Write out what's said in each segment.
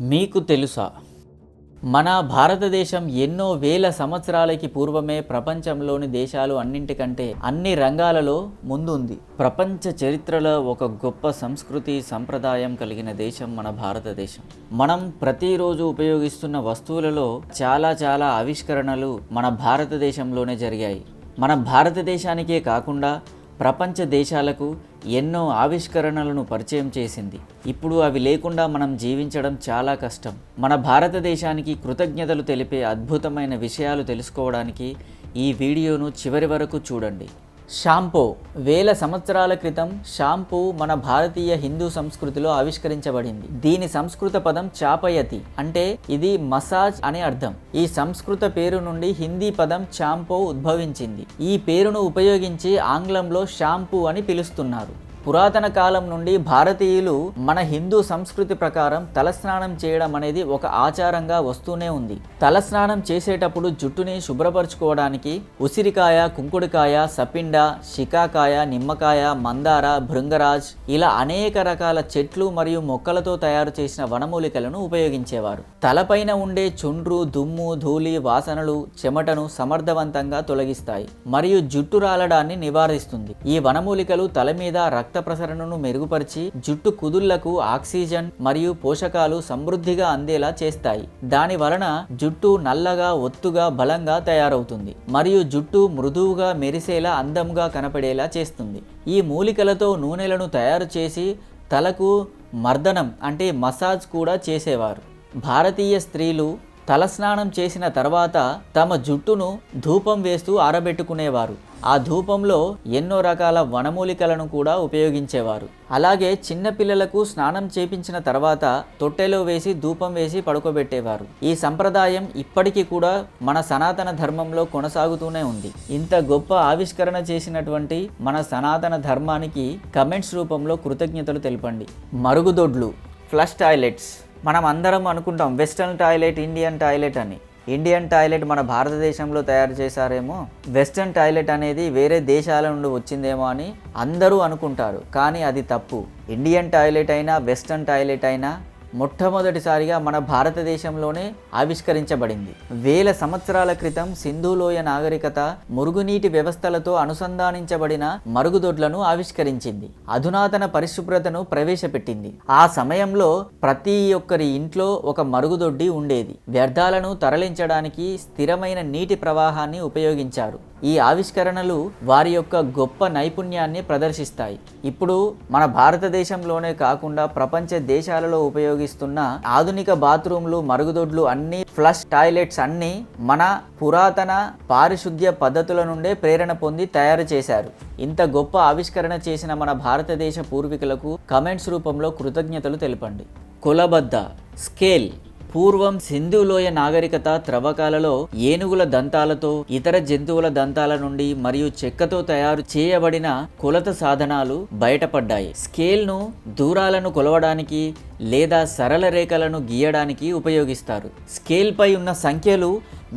మీకు తెలుసా? మన భారతదేశం ఎన్నో వేల సంవత్సరాలకి పూర్వమే ప్రపంచంలోని దేశాలు అన్నింటికంటే అన్ని రంగాలలో ముందుంది. ప్రపంచ చరిత్రలో ఒక గొప్ప సంస్కృతి సంప్రదాయం కలిగిన దేశం మన భారతదేశం. మనం ప్రతిరోజు ఉపయోగిస్తున్న వస్తువులలో చాలా చాలా ఆవిష్కరణలు మన భారతదేశంలోనే జరిగాయి. మన భారతదేశానికే కాకుండా ప్రపంచ దేశాలకు ఎన్నో ఆవిష్కరణలను పరిచయం చేసింది. ఇప్పుడు అవి లేకుండా మనం జీవించడం చాలా కష్టం. మన భారతదేశానికి కృతజ్ఞతలు తెలిపే అద్భుతమైన విషయాలు తెలుసుకోవడానికి ఈ వీడియోను చివరి వరకు చూడండి. షాంపూ. వేల సంవత్సరాల క్రితం షాంపూ మన భారతీయ హిందూ సంస్కృతిలో ఆవిష్కరించబడింది. దీని సంస్కృత పదం చాపయతి అంటే ఇది మసాజ్ అనే అర్థం. ఈ సంస్కృత పేరు నుండి హిందీ పదం చాంపో ఉద్భవించింది. ఈ పేరును ఉపయోగించి ఆంగ్లంలో షాంపూ అని పిలుస్తున్నారు. పురాతన కాలం నుండి భారతీయులు మన హిందూ సంస్కృతి ప్రకారం తలస్నానం చేయడం అనేది ఒక ఆచారంగా వస్తూనే ఉంది. తలస్నానం చేసేటప్పుడు జుట్టుని శుభ్రపరచుకోవడానికి ఉసిరికాయ కుంకుడుకాయ సపిండ శికాకాయ నిమ్మకాయ మందార భృంగరాజ్ ఇలా అనేక రకాల చెట్లు మరియు మొక్కలతో తయారు చేసిన వనమూలికలను ఉపయోగించేవారు. తలపైన ఉండే చుండ్రు దుమ్ము ధూళి వాసనలు చెమటను సమర్థవంతంగా తొలగిస్తాయి మరియు జుట్టు రాలడాన్ని నివారిస్తుంది. ఈ వనమూలికలు తల మీద రక్త రక్త ప్రసరణను మెరుగుపరిచి జుట్టు కుదుళ్ళకు ఆక్సిజన్ మరియు పోషకాలు సమృద్ధిగా అందేలా చేస్తాయి. దాని వలన జుట్టు నల్లగా ఒత్తుగా బలంగా తయారవుతుంది మరియు జుట్టు మృదువుగా మెరిసేలా అందంగా కనపడేలా చేస్తుంది. ఈ మూలికలతో నూనెలను తయారు చేసి తలకు మర్దనం అంటే మసాజ్ కూడా చేసేవారు. భారతీయ స్త్రీలు తలస్నానం చేసిన తర్వాత తమ జుట్టును ధూపం వేస్తూ ఆరబెట్టుకునేవారు. ఆ ధూపంలో ఎన్నో రకాల వనమూలికలను కూడా ఉపయోగించేవారు. అలాగే చిన్నపిల్లలకు స్నానం చేపించిన తర్వాత తొట్టెలో వేసి ధూపం వేసి పడుకోబెట్టేవారు. ఈ సంప్రదాయం ఇప్పటికీ కూడా మన సనాతన ధర్మంలో కొనసాగుతూనే ఉంది. ఇంత గొప్ప ఆవిష్కరణ చేసినటువంటి మన సనాతన ధర్మానికి కమెంట్స్ రూపంలో కృతజ్ఞతలు తెలపండి. మరుగుదొడ్లు ఫ్లష్ టాయిలెట్స్. మనం అందరం అనుకుంటాం వెస్ట్రన్ టాయిలెట్ ఇండియన్ టాయిలెట్ అని. ఇండియన్ టాయిలెట్ మన భారతదేశంలో తయారు చేశారేమో. వెస్ట్రన్ టాయిలెట్ అనేది వేరే దేశాల నుండి వచ్చిందేమో అని అందరూ అనుకుంటారు కానీ అది తప్పు. ఇండియన్ టాయిలెట్ అయినా వెస్ట్రన్ టాయిలెట్ అయినా మొట్టమొదటిసారిగా మన భారతదేశంలోనే ఆవిష్కరించబడింది. వేల సంవత్సరాల క్రితం సింధులోయ నాగరికత మురుగునీటి వ్యవస్థలతో అనుసంధానించబడిన మరుగుదొడ్లను ఆవిష్కరించింది. అధునాతన పరిశుభ్రతను ప్రవేశపెట్టింది. ఆ సమయంలో ప్రతి ఒక్కరి ఇంట్లో ఒక మరుగుదొడ్డి ఉండేది. వ్యర్థాలను తరలించడానికి స్థిరమైన నీటి ప్రవాహాన్ని ఉపయోగించారు. ఈ ఆవిష్కరణలు వారి యొక్క గొప్ప నైపుణ్యాన్ని ప్రదర్శిస్తాయి. ఇప్పుడు మన భారతదేశంలోనే కాకుండా ప్రపంచ దేశాలలో ఉపయోగిస్తున్న ఆధునిక బాత్రూమ్లు మరుగుదొడ్లు అన్ని ఫ్లష్ టాయిలెట్స్ అన్ని మన పురాతన పారిశుద్ధ్య పద్ధతుల నుండే ప్రేరణ పొంది తయారు చేశారు. ఇంత గొప్ప ఆవిష్కరణ చేసిన మన భారతదేశ పూర్వీకులకు కమెంట్స్ రూపంలో కృతజ్ఞతలు తెలపండి. కులబద్ధ స్కేల్ పూర్వం సింధులోయ నాగరికత త్రవ్వకాలలో ఏనుగుల దంతాలతో ఇతర జంతువుల దంతాల నుండి మరియు చెక్కతో తయారు చేయబడిన కొలత సాధనాలు బయటపడ్డాయి. స్కేల్ను దూరాలను కొలవడానికి లేదా సరళ రేఖలను గీయడానికి ఉపయోగిస్తారు. స్కేల్పై ఉన్న సంఖ్యలు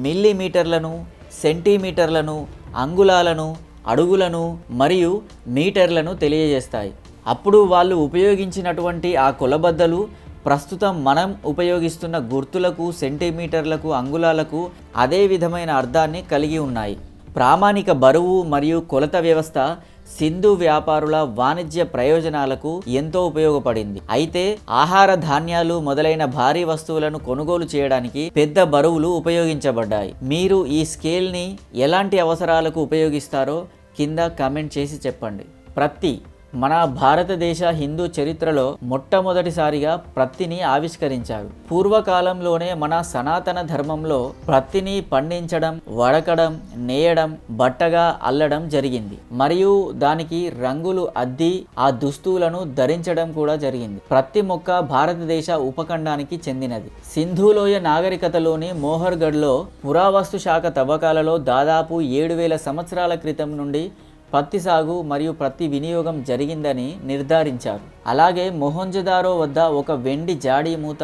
మిల్లీమీటర్లను సెంటీమీటర్లను అంగుళాలను అడుగులను మరియు మీటర్లను తెలియజేస్తాయి. అప్పుడు వాళ్ళు ఉపయోగించినటువంటి ఆ కొలబద్దలు ప్రస్తుతం మనం ఉపయోగిస్తున్న గుర్తులకు సెంటీమీటర్లకు అంగుళాలకు అదే విధమైన అర్థాన్ని కలిగి ఉన్నాయి. ప్రామాణిక బరువు మరియు కొలత వ్యవస్థ సింధు వ్యాపారుల వాణిజ్య ప్రయోజనాలకు ఎంతో ఉపయోగపడింది. అయితే ఆహార ధాన్యాలు మొదలైన భారీ వస్తువులను కొనుగోలు చేయడానికి పెద్ద బరువులు ఉపయోగించబడ్డాయి. మీరు ఈ స్కేల్ని ఎలాంటి అవసరాలకు ఉపయోగిస్తారో కింద కామెంట్ చేసి చెప్పండి. ప్రతి మన భారతదేశ హిందూ చరిత్రలో మొట్టమొదటిసారిగా ప్రత్తిని ఆవిష్కరించారు. పూర్వకాలంలోనే మన సనాతన ధర్మంలో ప్రత్తిని పండించడం వడకడం నేయడం బట్టగా అల్లడం జరిగింది. మరియు దానికి రంగులు అద్ది ఆ దుస్తువులను ధరించడం కూడా జరిగింది. ప్రత్తి మొక్క భారతదేశ ఉపఖండానికి చెందినది. సింధులోయ నాగరికతలోని మోహర్గఢ్లో పురావస్తు శాఖ తవ్వకాలలో దాదాపు ఏడు వేల సంవత్సరాల క్రితం నుండి పత్తి సాగు మరియు ప్రతి వినియోగం జరిగిందని నిర్ధారించారు. అలాగే మొహంజదారో వద్ద ఒక వెండి జాడీ మూత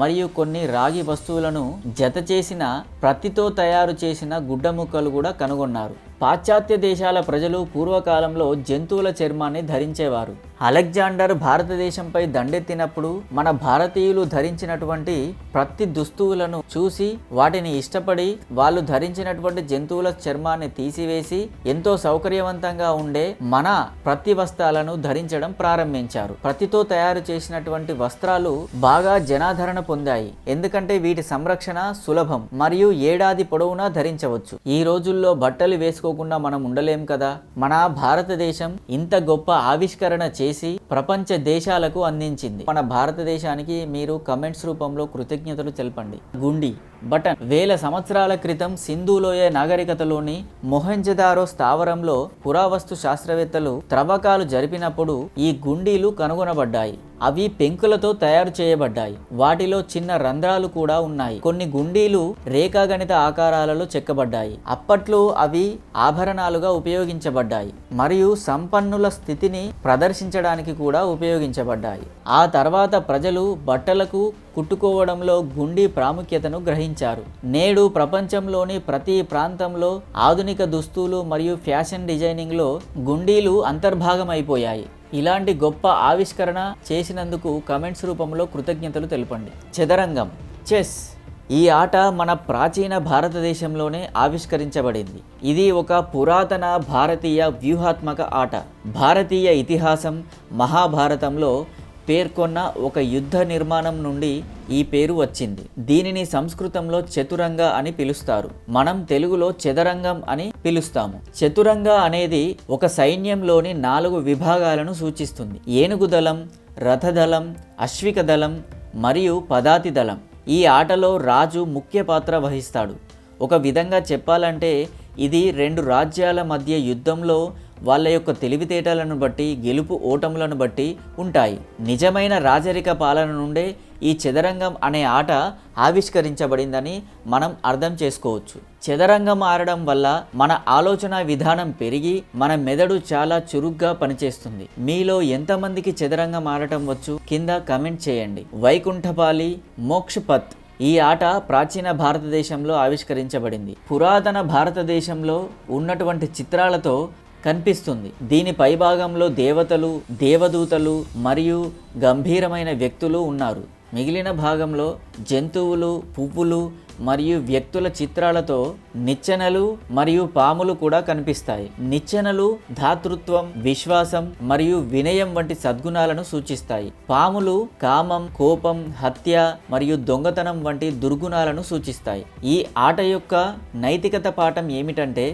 మరియు కొన్ని రాగి వస్తువులను జత చేసిన ప్రత్తితో తయారు చేసిన గుడ్డ ముక్కలు కూడా కనుగొన్నారు. పాశ్చాత్య దేశాల ప్రజలు పూర్వకాలంలో జంతువుల చర్మాన్ని ధరించేవారు. అలెగ్జాండర్ భారతదేశంపై దండెత్తినప్పుడు మన భారతీయులు ధరించినటువంటి ప్రతి దుస్తువులను చూసి వాటిని ఇష్టపడి వాళ్ళు ధరించినటువంటి జంతువుల చర్మాన్ని తీసివేసి ఎంతో సౌకర్యవంతంగా ఉండే మన ప్రతి వస్త్రాలను ధరించడం ప్రారంభించారు. ప్రతితో తయారు చేసినటువంటి వస్త్రాలు బాగా జనాధరణ పొందాయి. ఎందుకంటే వీటి సంరక్షణ సులభం మరియు ఏడాది పొడవునా ధరించవచ్చు. ఈ రోజుల్లో బట్టలు వేసుకో చేసుకోకుండా మనం ఉండలేం కదా? మన భారతదేశం ఇంత గొప్ప ఆవిష్కరణ చేసి ప్రపంచ దేశాలకు అందించింది. మన భారతదేశానికి మీరు కమెంట్స్ రూపంలో కృతజ్ఞతలు తెలపండి. గుండి. బటన్ వేల సంవత్సరాల క్రితం సింధులోయ నాగరికతలోని మొహంజదారో స్థావరంలో పురావస్తు శాస్త్రవేత్తలు త్రవ్వకాలు జరిపినప్పుడు ఈ గుండీలు కనుగొనబడ్డాయి. అవి పెంకులతో తయారు చేయబడ్డాయి. వాటిలో చిన్న రంధ్రాలు కూడా ఉన్నాయి. కొన్ని గుండీలు రేఖాగణిత ఆకారాలలో చెక్కబడ్డాయి. అప్పట్లో అవి ఆభరణాలుగా ఉపయోగించబడ్డాయి. మరియు సంపన్నుల స్థితిని ప్రదర్శించడానికి కూడా ఉపయోగించబడ్డాయి. ఆ తర్వాత ప్రజలు బట్టలకు కుట్టుకోవడంలో గుండీ ప్రాముఖ్యతను గ్రహించారు. నేడు ప్రపంచంలోని ప్రతి ప్రాంతంలో ఆధునిక దుస్తులు మరియు ఫ్యాషన్ డిజైనింగ్లో గుండీలు అంతర్భాగమైపోయాయి. ఇలాంటి గొప్ప ఆవిష్కరణ చేసినందుకు కమెంట్స్ రూపంలో కృతజ్ఞతలు తెలపండి. చదరంగం. చెస్. ఈ ఆట మన ప్రాచీన భారతదేశంలోనే ఆవిష్కరించబడింది. ఇది ఒక పురాతన భారతీయ వ్యూహాత్మక ఆట. భారతీయ ఇతిహాసం మహాభారతంలో పేర్కొన్న ఒక యుద్ధ నిర్మాణం నుండి ఈ పేరు వచ్చింది. దీనిని సంస్కృతంలో చతురంగ అని పిలుస్తారు. మనం తెలుగులో చదరంగం అని పిలుస్తాము. చతురంగ అనేది ఒక సైన్యంలోని నాలుగు విభాగాలను సూచిస్తుంది. ఏనుగు దళం రథదళం అశ్విక దళం మరియు పదాతి దళం ఈ ఆటలో రాజు ముఖ్య పాత్ర వహిస్తాడు. ఒక విధంగా చెప్పాలంటే ఇది రెండు రాజ్యాల మధ్య యుద్ధంలో వాళ్ళ యొక్క తెలివితేటలను బట్టి గెలుపు ఓటములను బట్టి ఉంటాయి. నిజమైన రాజరిక పాలన నుండే ఈ చదరంగం అనే ఆట ఆవిష్కరించబడిందని మనం అర్థం చేసుకోవచ్చు. చదరంగం ఆడడం వల్ల మన ఆలోచన విధానం పెరిగి మన మెదడు చాలా చురుగ్గా పనిచేస్తుంది. మీలో ఎంతమందికి చదరంగం ఆడటం వచ్చు? కింద కమెంట్ చేయండి. వైకుంఠపాలి మోక్షపత్ ఈ ఆట ప్రాచీన భారతదేశంలో ఆవిష్కరించబడింది. పురాతన భారతదేశంలో ఉన్నటువంటి చిత్రాలతో కనిపిస్తుంది. దీని పైభాగంలో దేవతలు దేవదూతలు మరియు గంభీరమైన వ్యక్తులు ఉన్నారు. మిగిలిన భాగంలో జంతువులు పువ్వులు మరియు వ్యక్తుల చిత్రాలతో నిచ్చెనలు మరియు పాములు కూడా కనిపిస్తాయి. నిచ్చెనలు ధాతృత్వం విశ్వాసం మరియు వినయం వంటి సద్గుణాలను సూచిస్తాయి. పాములు కామం కోపం హత్య మరియు దొంగతనం వంటి దుర్గుణాలను సూచిస్తాయి. ఈ ఆట యొక్క నైతికత పాఠం ఏమిటంటే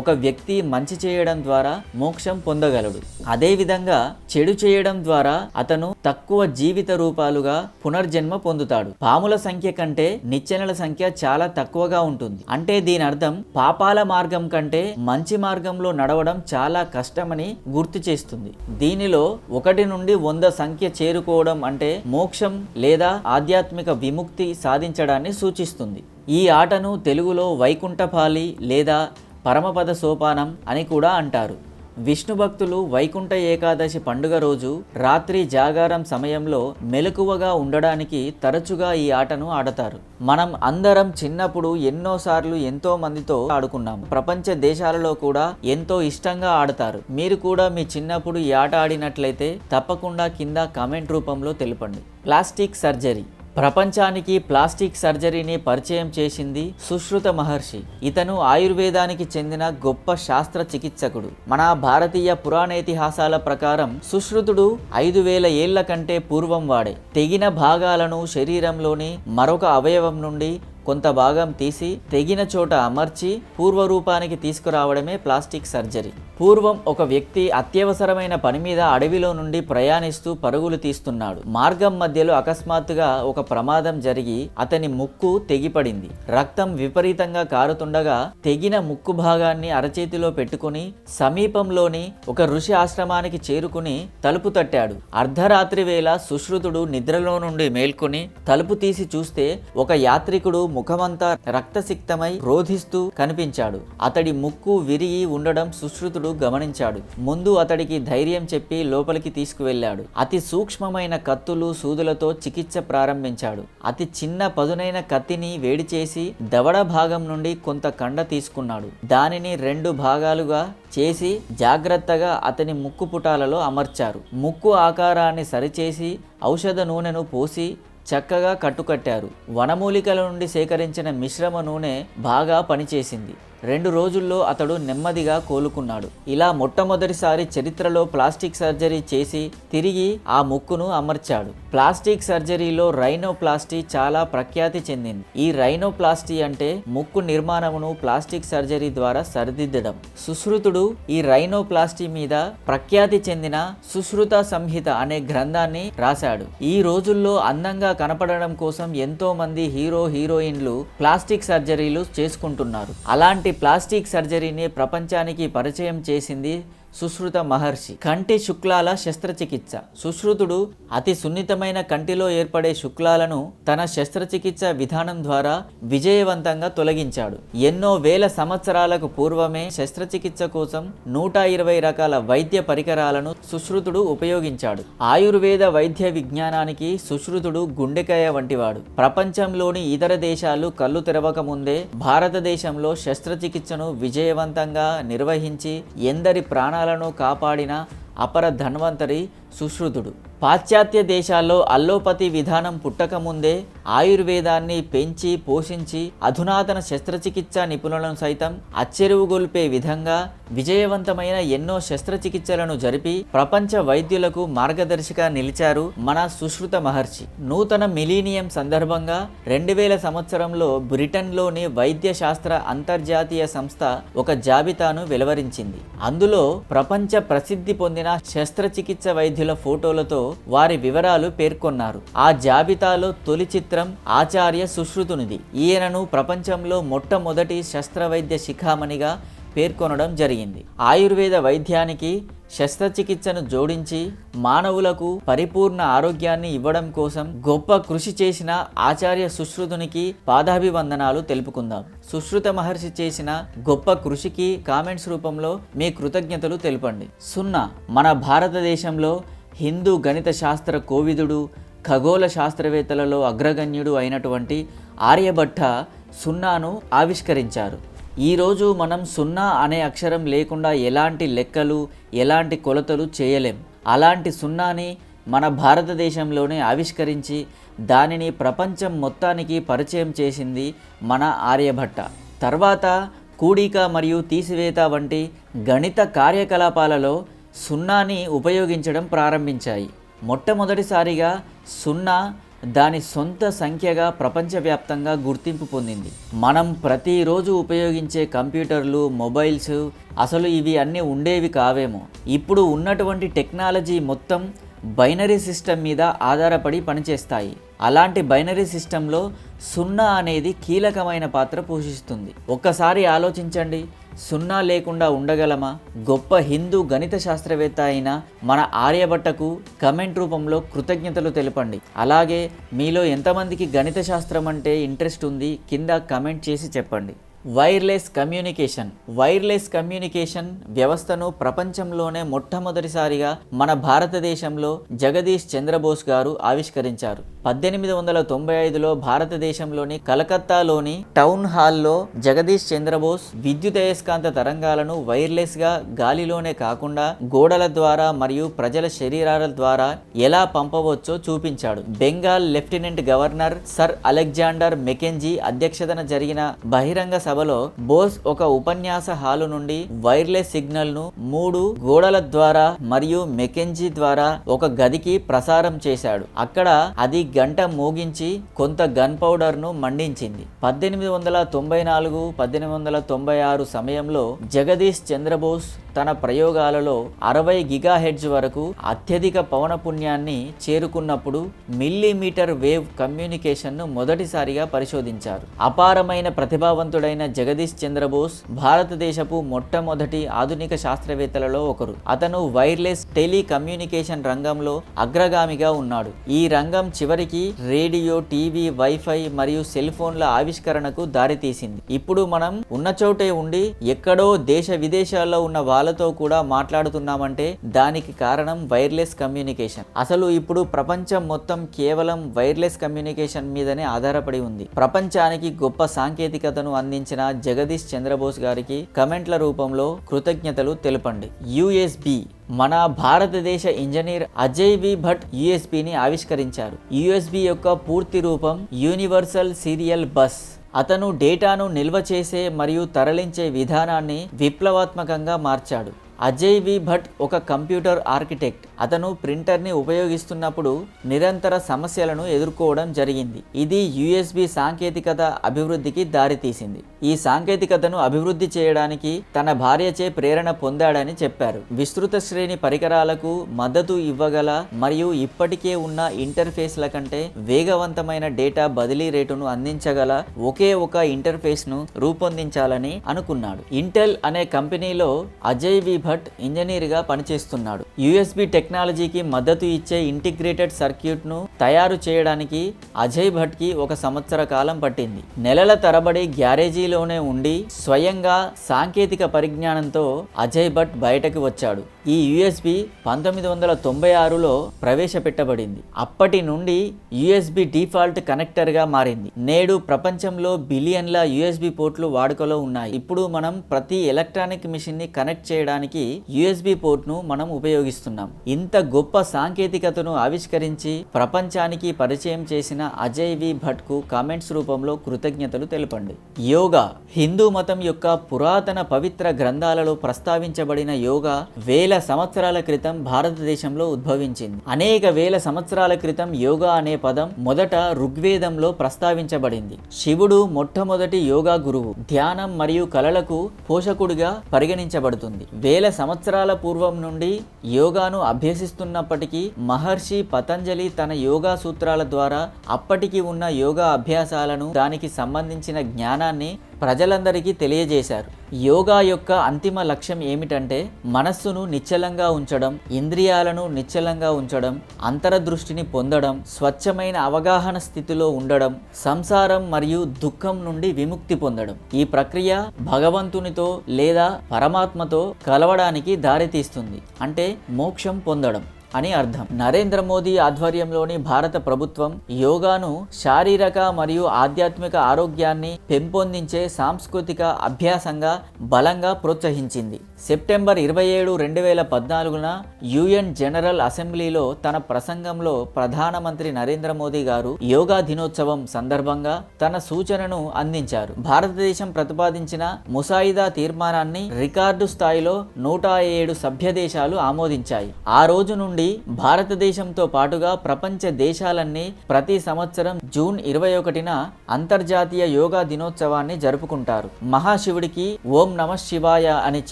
ఒక వ్యక్తి మంచి చేయడం ద్వారా మోక్షం పొందగలడు. అదేవిధంగా చెడు చేయడం ద్వారా అతను తక్కువ జీవిత రూపాలుగా పునర్జన్మ పొందుతాడు. పాముల సంఖ్య కంటే నిచ్చెనల సంఖ్య చాలా తక్కువగా ఉంటుంది. అంటే దీని అర్థం పాపాల మార్గం కంటే మంచి మార్గంలో నడవడం చాలా కష్టమని గుర్తు చేస్తుంది. దీనిలో ఒకటి నుండి వంద సంఖ్య చేరుకోవడం అంటే మోక్షం లేదా ఆధ్యాత్మిక విముక్తి సాధించడాన్ని సూచిస్తుంది. ఈ ఆటను తెలుగులో వైకుంఠపాలి లేదా పరమపద సోపానం అని కూడా అంటారు. విష్ణు భక్తులు వైకుంఠ ఏకాదశి పండుగ రోజు రాత్రి జాగారం సమయంలో మెలకువగా ఉండడానికి తరచుగా ఈ ఆటను ఆడతారు. మనం అందరం చిన్నప్పుడు ఎన్నోసార్లు ఎంతో మందితో ఆడుకున్నాం. ప్రపంచ దేశాలలో కూడా ఎంతో ఇష్టంగా ఆడతారు. మీరు కూడా మీ చిన్నప్పుడు ఈ ఆట ఆడినట్లయితే తప్పకుండా కింద కామెంట్ రూపంలో తెలపండి. Plastic surgery. ప్రపంచానికి ప్లాస్టిక్ సర్జరీని పరిచయం చేసింది సుశ్రుత మహర్షి. ఇతను ఆయుర్వేదానికి చెందిన గొప్ప శాస్త్ర చికిత్సకుడు. మన భారతీయ పురాణేతిహాసాల ప్రకారం సుశ్రుతుడు ఐదు వేల ఏళ్ళ కంటే పూర్వం వాడే. తెగిన భాగాలను శరీరంలోని మరొక అవయవం నుండి కొంత భాగం తీసి తెగిన చోట అమర్చి పూర్వరూపానికి తీసుకురావడమే ప్లాస్టిక్ సర్జరీ. పూర్వం ఒక వ్యక్తి అత్యవసరమైన పని మీద అడవిలో నుండి ప్రయాణిస్తూ పరుగులు తీస్తున్నాడు. మార్గం మధ్యలో అకస్మాత్తుగా ఒక ప్రమాదం జరిగి అతని ముక్కు తెగిపడింది. రక్తం విపరీతంగా కారుతుండగా తెగిన ముక్కు భాగాన్ని అరచేతిలో పెట్టుకుని సమీపంలోని ఒక ఋషి ఆశ్రమానికి చేరుకుని తలుపు తట్టాడు. అర్ధరాత్రి వేళ సుశ్రుతుడు నిద్రలో నుండి మేల్కొని తలుపు తీసి చూస్తే ఒక యాత్రికుడు ముఖమంతా రక్తసిక్తమై రోధిస్తూ కనిపించాడు. అతడి ముక్కు విరిగి ఉండడం సుశ్రుతుడు గమనించాడు. ముందు అతడికి ధైర్యం చెప్పి లోపలికి తీసుకువెళ్ళాడు. అతి సూక్ష్మమైన కత్తులు సూదులతో చికిత్స ప్రారంభించాడు. అతి చిన్న పదునైన కత్తిని వేడి చేసి దవడ భాగం నుండి కొంత కండ తీసుకున్నాడు. దానిని రెండు భాగాలుగా చేసి జాగ్రత్తగా అతని ముక్కు పుటాలలో అమర్చారు. ముక్కు ఆకారాన్ని సరిచేసి ఔషధ నూనెను పోసి చక్కగా కట్టుకట్టారు. వనమూలికల నుండి సేకరించిన మిశ్రమ నూనె బాగా పనిచేసింది. రెండు రోజుల్లో అతడు నెమ్మదిగా కోలుకున్నాడు. ఇలా మొట్టమొదటిసారి చరిత్రలో ప్లాస్టిక్ సర్జరీ చేసి తిరిగి ఆ ముక్కును అమర్చాడు. ప్లాస్టిక్ సర్జరీలో రైనోప్లాస్టీ చాలా ప్రఖ్యాతి చెందింది. ఈ రైనోప్లాస్టీ అంటే ముక్కు నిర్మాణమును ప్లాస్టిక్ సర్జరీ ద్వారా సరిదిద్దడం. సుశ్రుతుడు ఈ రైనోప్లాస్టీ మీద ప్రఖ్యాతి చెందిన సుశ్రుత సంహిత అనే గ్రంథాన్ని రాశాడు. ఈ రోజుల్లో అందంగా కనపడడం కోసం ఎంతో మంది హీరో హీరోయిన్లు ప్లాస్టిక్ సర్జరీలు చేసుకుంటున్నారు. అలాంటి ప్లాస్టిక్ సర్జరీని ప్రపంచానికి పరిచయం చేసింది సుశ్రుత మహర్షి. కంటి శుక్లాల శస్త్రచికిత్స. సుశ్రుతుడు అతి సున్నితమైన కంటిలో ఏర్పడే శుక్లాలను తన శస్త్రచికిత్స విధానం ద్వారా విజయవంతంగా తొలగించాడు. ఎన్నో వేల సంవత్సరాలకు పూర్వమే శస్త్రచికిత్స కోసం నూట ఇరవై రకాల వైద్య పరికరాలను సుశ్రుతుడు ఉపయోగించాడు. ఆయుర్వేద వైద్య విజ్ఞానానికి సుశ్రుతుడు గుండెకాయ వంటివాడు. ప్రపంచంలోని ఇతర దేశాలు కళ్ళు తెరవక ముందే భారతదేశంలో శస్త్రచికిత్సను విజయవంతంగా నిర్వహించి ఎందరి ప్రాణాలను కాపాడిన అపర ధన్వంతరి సుశ్రుతుడు. పాశ్చాత్య దేశాల్లో అల్లోపతి విధానం పుట్టకముందే ఆయుర్వేదాన్ని పెంచి పోషించి అధునాతన శస్త్రచికిత్స నిపుణులను సైతం అచ్చెరువుగొల్పే విధంగా విజయవంతమైన ఎన్నో శస్త్రచికిత్సలను జరిపి ప్రపంచ వైద్యులకు మార్గదర్శిగా నిలిచారు మన సుశ్రుత మహర్షి. నూతన మిలీనియం సందర్భంగా రెండు వేల సంవత్సరంలో బ్రిటన్లోని వైద్య శాస్త్ర అంతర్జాతీయ సంస్థ ఒక జాబితాను వెలువరించింది. అందులో ప్రపంచ ప్రసిద్ధి పొందిన శస్త్రచికిత్స వైద్యులు ఫోటోలతో వారి వివరాలు పేర్కొన్నారు. ఆ జాబితాలో తొలి చిత్రం ఆచార్య సుశ్రుతునిది. ఈయనను ప్రపంచంలో మొట్టమొదటి శస్త్రవైద్య శిఖామణిగా పేర్కొనడం జరిగింది. ఆయుర్వేద వైద్యానికి శస్త్రచికిత్సను జోడించి మానవులకు పరిపూర్ణ ఆరోగ్యాన్ని ఇవ్వడం కోసం గొప్ప కృషి చేసిన ఆచార్య సుశ్రుతునికి పాదాభివందనాలు తెలుపుకుందాం. సుశ్రుత మహర్షి చేసిన గొప్ప కృషికి కామెంట్స్ రూపంలో మీ కృతజ్ఞతలు తెలపండి. సున్నా మన భారతదేశంలో హిందూ గణిత శాస్త్ర కోవిదుడు ఖగోళ శాస్త్రవేత్తలలో అగ్రగణ్యుడు అయినటువంటి ఆర్యభట్ట సున్నాను ఆవిష్కరించారు. ఈరోజు మనం సున్నా అనే అక్షరం లేకుండా ఎలాంటి లెక్కలు ఎలాంటి కొలతలు చేయలేం. అలాంటి సున్నాని మన భారతదేశంలోనే ఆవిష్కరించి దానిని ప్రపంచం మొత్తానికి పరిచయం చేసింది మన ఆర్యభట్ట. తర్వాత కూడిక మరియు తీసివేత వంటి గణిత కార్యకలాపాలలో సున్నాని ఉపయోగించడం ప్రారంభించాయి. మొట్టమొదటిసారిగా సున్నా దాని సొంత సంఖ్యగా ప్రపంచవ్యాప్తంగా గుర్తింపు పొందింది. మనం ప్రతిరోజు ఉపయోగించే కంప్యూటర్లు మొబైల్స్ అసలు ఇవి అన్నీ ఉండేవి కావేమో. ఇప్పుడు ఉన్నటువంటి టెక్నాలజీ మొత్తం బైనరీ సిస్టమ్ మీద ఆధారపడి పనిచేస్తాయి. అలాంటి బైనరీ సిస్టంలో సున్నా అనేది కీలకమైన పాత్ర పోషిస్తుంది. ఒక్కసారి ఆలోచించండి. సున్నా లేకుండా ఉండగలమా? గొప్ప హిందూ గణిత శాస్త్రవేత్త అయిన మన ఆర్యభట్టకు కమెంట్ రూపంలో కృతజ్ఞతలు తెలపండి. అలాగే మీలో ఎంతమందికి గణిత శాస్త్రం అంటే ఇంట్రెస్ట్ ఉంది కింద కమెంట్ చేసి చెప్పండి. Wireless communication. వైర్లెస్ కమ్యూనికేషన్ వ్యవస్థను ప్రపంచంలోనే మొట్టమొదటిసారిగా మన భారతదేశంలో జగదీష్ చంద్రబోస్ గారు ఆవిష్కరించారు. పద్దెనిమిది వందల తొంభై ఐదులో భారతదేశంలోని కలకత్తాలోని టౌన్ హాల్లో జగదీష్ చంద్రబోస్ విద్యుదయస్కాంత తరంగాలను వైర్లెస్గా గాలిలోనే కాకుండా గోడల ద్వారా మరియు ప్రజల శరీరాల ద్వారా ఎలా పంపవచ్చో చూపించాడు. Bengal lieutenant governor sir Alexander Mackenzie అధ్యక్షతన జరిగిన బహిరంగ సభలో బోస్ ఒక ఉపన్యాస హాలు నుండి వైర్లెస్ సిగ్నల్ను మూడు గోడల ద్వారా మరియు మెకెంజీ ద్వారా ఒక గదికి ప్రసారం చేశాడు. అక్కడ అది గంట మోగించి కొంత గన్ పౌడర్ను మండించింది. పద్దెనిమిది వందల తొంభై నాలుగు పద్దెనిమిది వందల తొంభై ఆరు సమయంలో జగదీష్ చంద్రబోస్ తన ప్రయోగాలలో అరవై గిగా హెడ్జ్ వరకు అత్యధిక పవనపుణ్యాన్ని చేరుకున్నప్పుడు మిల్లీమీటర్ వేవ్ కమ్యూనికేషన్ను మొదటిసారిగా పరిశోధించారు. అపారమైన ప్రతిభావంతుడైన అయిన జగదీష్ చంద్రబోస్ భారతదేశపు మొట్టమొదటి ఆధునిక శాస్త్రవేత్తలలో ఒకరు. అతను వైర్లెస్ టెలికమ్యూనికేషన్ రంగంలో అగ్రగామిగా ఉన్నాడు. ఈ రంగం చివరికి రేడియో టీవీ వైఫై మరియు సెల్ ఫోన్ల ఆవిష్కరణకు దారితీసింది. ఇప్పుడు మనం ఉన్న చోటే ఉండి ఎక్కడో దేశ విదేశాల్లో ఉన్న వాళ్ళతో కూడా మాట్లాడుతున్నామంటే దానికి కారణం వైర్లెస్ కమ్యూనికేషన్. అసలు ఇప్పుడు ప్రపంచం మొత్తం కేవలం వైర్లెస్ కమ్యూనికేషన్ మీదనే ఆధారపడి ఉంది. ప్రపంచానికి గొప్ప సాంకేతికతను అందించిన జగదీష్ చంద్రబోస్ గారికి కమెంట్ల రూపంలో కృతజ్ఞతలు తెలపండి. యుఎస్బి మన భారతదేశ ఇంజనీర్ అజయ్ వి భట్ యుఎస్బిని ఆవిష్కరించారు. యుఎస్బి యొక్క పూర్తి రూపం యూనివర్సల్ సీరియల్ బస్. అతను డేటాను నిల్వ చేసే మరియు తరలించే విధానాన్ని విప్లవాత్మకంగా మార్చాడు. అజయ్ వి భట్ ఒక కంప్యూటర్ ఆర్కిటెక్ట్. అతను ప్రింటర్ని ఉపయోగిస్తున్నప్పుడు నిరంతర సమస్యలను ఎదుర్కోవడం జరిగింది. ఇది యుఎస్బి సాంకేతికత అభివృద్ధికి దారితీసింది. ఈ సాంకేతికతను అభివృద్ధి చేయడానికి తన భార్యచే ప్రేరణ పొందాడని చెప్పారు. విస్తృత శ్రేణి పరికరాలకు మద్దతు ఇవ్వగల మరియు ఇప్పటికే ఉన్న ఇంటర్ఫేస్ల కంటే వేగవంతమైన డేటా బదిలీ రేటును అందించగల ఒకే ఒక ఇంటర్ఫేస్ను రూపొందించాలని అనుకున్నాడు. ఇంటెల్ అనే కంపెనీలో అజయ్ వి భట్ ఇంజనీర్గా పనిచేస్తున్నాడు. యుఎస్బి టెక్నాలజీకి మద్దతు ఇచ్చే ఇంటిగ్రేటెడ్ సర్క్యూట్ను తయారు చేయడానికి అజయ్ భట్కి ఒక సంవత్సర కాలం పట్టింది. నెలల తరబడి గ్యారేజీలోనే ఉండి స్వయంగా సాంకేతిక పరిజ్ఞానంతో అజయ్ భట్ బయటకు వచ్చాడు. ఈ యుఎస్బి పంతొమ్మిది వందల తొంభై ఆరులో ప్రవేశపెట్టబడింది. అప్పటి నుండి యుఎస్బి డిఫాల్ట్ కనెక్టర్గా మారింది. నేడు ప్రపంచంలో బిలియన్ల యుఎస్బి పోర్ట్లు వాడుకలో ఉన్నాయి. ఇప్పుడు మనం ప్రతి ఎలక్ట్రానిక్ మిషన్ని కనెక్ట్ చేయడానికి యుఎస్బి పోర్ట్ను మనం ఉపయోగిస్తున్నాం. ఇంత గొప్ప సాంకేతికతను ఆవిష్కరించి ప్రపంచానికి పరిచయం చేసిన అజయ్ వి భట్కు కామెంట్స్ రూపంలో కృతజ్ఞతలు తెలపండి. యోగా హిందూ మతం యొక్క పురాతన పవిత్ర గ్రంథాలలో ప్రస్తావించబడిన యోగా వేల సంవత్సరాల క్రితం భారతదేశంలో ఉద్భవించింది. అనేక వేల సంవత్సరాల క్రితం యోగా అనే పదం మొదట ఋగ్వేదంలో ప్రస్తావించబడింది. శివుడు మొట్టమొదటి యోగా గురువు. ధ్యానం మరియు కళలకు పోషకుడిగా పరిగణించబడుతుంది. వేల సంవత్సరాల పూర్వం నుండి యోగాను అభ్యసిస్తున్నప్పటికీ మహర్షి పతంజలి తన యోగా సూత్రాల ద్వారా అప్పటికి ఉన్న యోగా అభ్యాసాలను దానికి సంబంధించిన జ్ఞానాన్ని ప్రజలందరికీ తెలియజేశారు. యోగా యొక్క అంతిమ లక్ష్యం ఏమిటంటే మనస్సును నిశ్చలంగా ఉంచడం ఇంద్రియాలను నిశ్చలంగా ఉంచడం అంతరదృష్టిని పొందడం స్వచ్ఛమైన అవగాహన స్థితిలో ఉండడం సంసారం మరియు దుఃఖం నుండి విముక్తి పొందడం. ఈ ప్రక్రియ భగవంతునితో లేదా పరమాత్మతో కలవడానికి దారితీస్తుంది. అంటే మోక్షం పొందడం. అని అర్థం. నరేంద్ర మోదీ ఆధ్వర్యంలోని భారత ప్రభుత్వం యోగాను శారీరక మరియు ఆధ్యాత్మిక ఆరోగ్యాన్ని పెంపొందించే సాంస్కృతిక అభ్యాసంగా బలంగా ప్రోత్సహించింది. సెప్టెంబర్ ఇరవై ఏడు రెండు వేల పద్నాలుగున యుఎన్ జనరల్ అసెంబ్లీలో తన ప్రసంగంలో ప్రధానమంత్రి నరేంద్ర మోదీ గారు యోగా దినోత్సవం సందర్భంగా తన సూచనను అందించారు. భారతదేశం ప్రతిపాదించిన ముసాయిదా తీర్మానాన్ని రికార్డు స్థాయిలో నూట ఏడు సభ్య దేశాలు ఆమోదించాయి. ఆ రోజు నుండి భారతదేశంతో పాటుగా ప్రపంచ దేశాలన్నీ ప్రతి సంవత్సరం జూన్ ఇరవై ఒకటిన అంతర్జాతీయ యోగా దినోత్సవాన్ని జరుపుకుంటారు. మహాశివుడికి ఓం నమ శివాయ అని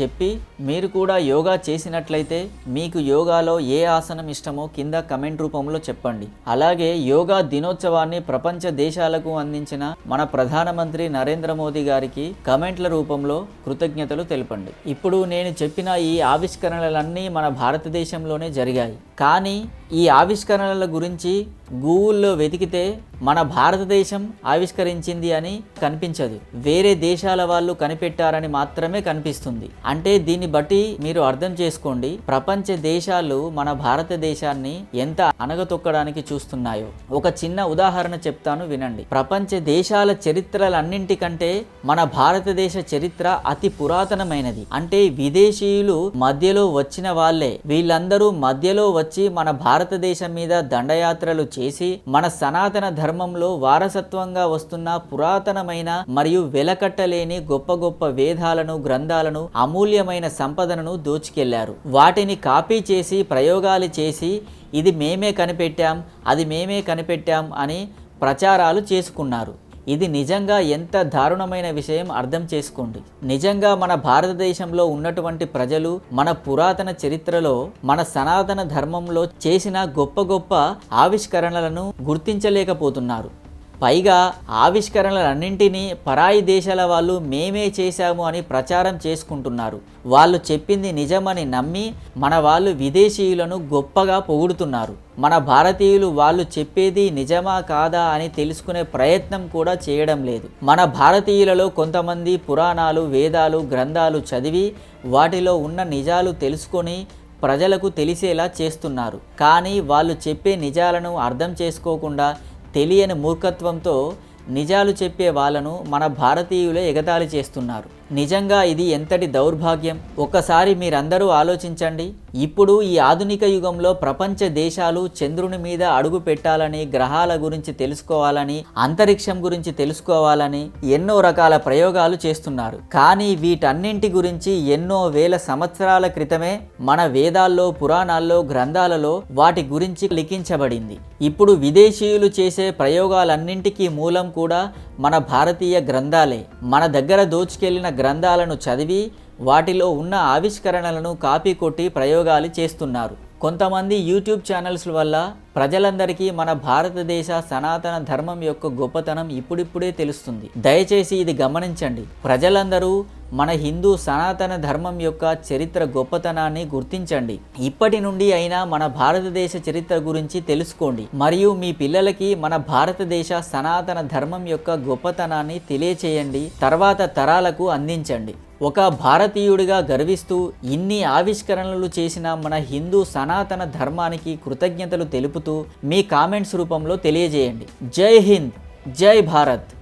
చెప్పి మీరు కూడా యోగా చేసినట్లయితే మీకు యోగాలో ఏ ఆసనం ఇష్టమో కింద కమెంట్ రూపంలో చెప్పండి. అలాగే యోగా దినోత్సవాన్ని ప్రపంచ దేశాలకు అందించిన మన ప్రధానమంత్రి నరేంద్ర మోదీ గారికి కమెంట్ల రూపంలో కృతజ్ఞతలు తెలపండి. ఇప్పుడు నేను చెప్పిన ఈ ఆవిష్కరణలన్నీ మన భారతదేశంలోనే జరిగాయి. కానీ ఈ ఆవిష్కరణల గురించి గూగుల్లో వెతికితే మన భారతదేశం ఆవిష్కరించింది అని కనిపించదు. వేరే దేశాల వాళ్ళు కనిపెట్టారని మాత్రమే కనిపిస్తుంది. అంటే దీన్ని బట్టి మీరు అర్థం చేసుకోండి ప్రపంచ దేశాలు మన భారతదేశాన్ని ఎంత అనగతొక్కడానికి చూస్తున్నాయో. ఒక చిన్న ఉదాహరణ చెప్తాను వినండి. ప్రపంచ దేశాల చరిత్రలన్నింటికంటే మన భారతదేశ చరిత్ర అతి పురాతనమైనది. అంటే విదేశీయులు మధ్యలో వచ్చిన వాళ్ళే. వీళ్ళందరూ మధ్యలో వచ్చి మన భారతదేశం మీద దండయాత్రలు చేసి మన సనాతన ధర్మంలో వారసత్వంగా వస్తున్న పురాతనమైన మరియు వెలకట్టలేని గొప్ప గొప్ప వేదాలను గ్రంథాలను అమూల్యమైన సంపదను దోచుకెళ్ళారు. వాటిని కాపీ చేసి ప్రయోగాలు చేసి ఇది మేమే కనిపెట్టాం అది మేమే కనిపెట్టాం అని ప్రచారాలు చేసుకున్నారు. ఇది నిజంగా ఎంత దారుణమైన విషయం అర్థం చేసుకోండి. నిజంగా మన భారతదేశంలో ఉన్నటువంటి ప్రజలు మన పురాతన చరిత్రలో మన సనాతన ధర్మంలో చేసిన గొప్ప గొప్ప ఆవిష్కరణలను గుర్తించలేకపోతున్నారు. పైగా ఆవిష్కరణలన్నింటినీ పరాయి దేశాల వాళ్ళు మేమే చేశాము అని ప్రచారం చేసుకుంటున్నారు. వాళ్ళు చెప్పింది నిజమని నమ్మి మన వాళ్ళు విదేశీయులను గొప్పగా పొగుడుతున్నారు. మన భారతీయులు వాళ్ళు చెప్పేది నిజమా కాదా అని తెలుసుకునే ప్రయత్నం కూడా చేయడం లేదు. మన భారతీయులలో కొంతమంది పురాణాలు వేదాలు గ్రంథాలు చదివి వాటిలో ఉన్న నిజాలు తెలుసుకొని ప్రజలకు తెలిసేలా చేస్తున్నారు. కానీ వాళ్ళు చెప్పే నిజాలను అర్థం చేసుకోకుండా తెలియని మూర్ఖత్వంతో నిజాలు చెప్పే వాళ్ళను మన భారతీయులే ఎగతాళి చేస్తున్నారు. నిజంగా ఇది ఎంతటి దౌర్భాగ్యం? ఒక్కసారి మీరందరూ ఆలోచించండి. ఇప్పుడు ఈ ఆధునిక యుగంలో ప్రపంచ దేశాలు చంద్రుని మీద అడుగు పెట్టాలని గ్రహాల గురించి తెలుసుకోవాలని అంతరిక్షం గురించి తెలుసుకోవాలని ఎన్నో రకాల ప్రయోగాలు చేస్తున్నారు. కానీ వీటన్నింటి గురించి ఎన్నో వేల సంవత్సరాల క్రితమే మన వేదాల్లో పురాణాల్లో గ్రంథాలలో వాటి గురించి లిఖించబడింది. ఇప్పుడు విదేశీయులు చేసే ప్రయోగాలన్నింటికీ మూలం కూడా మన భారతీయ గ్రంథాలే. మన దగ్గర దోచుకెళ్ళిన గ్రంథాలను చదివి వాటిలో ఉన్న ఆవిష్కరణలను కాపీ కొట్టి ప్రయోగాలు చేస్తున్నారు. కొంతమంది యూట్యూబ్ ఛానల్స్ వల్ల ప్రజలందరికీ మన భారతదేశ సనాతన ధర్మం యొక్క గొప్పతనం ఇప్పుడిప్పుడే తెలుస్తుంది. దయచేసి ఇది గమనించండి. ప్రజలందరూ మన హిందూ సనాతన ధర్మం యొక్క చరిత్ర గొప్పతనాన్ని గుర్తించండి. ఇప్పటి నుండి అయినా మన భారతదేశ చరిత్ర గురించి తెలుసుకోండి. మరియు మీ పిల్లలకి మన భారతదేశ సనాతన ధర్మం యొక్క గొప్పతనాన్ని తెలియచేయండి. తర్వాత తరాలకు అందించండి. ఒక భారతీయుడిగా గర్విస్తూ ఇన్ని ఆవిష్కరణలు చేసిన మన హిందూ సనాతన ధర్మానికి కృతజ్ఞతలు తెలుపుతూ మీ కామెంట్స్ రూపంలో తెలియజేయండి. జై హింద్. జై భారత్.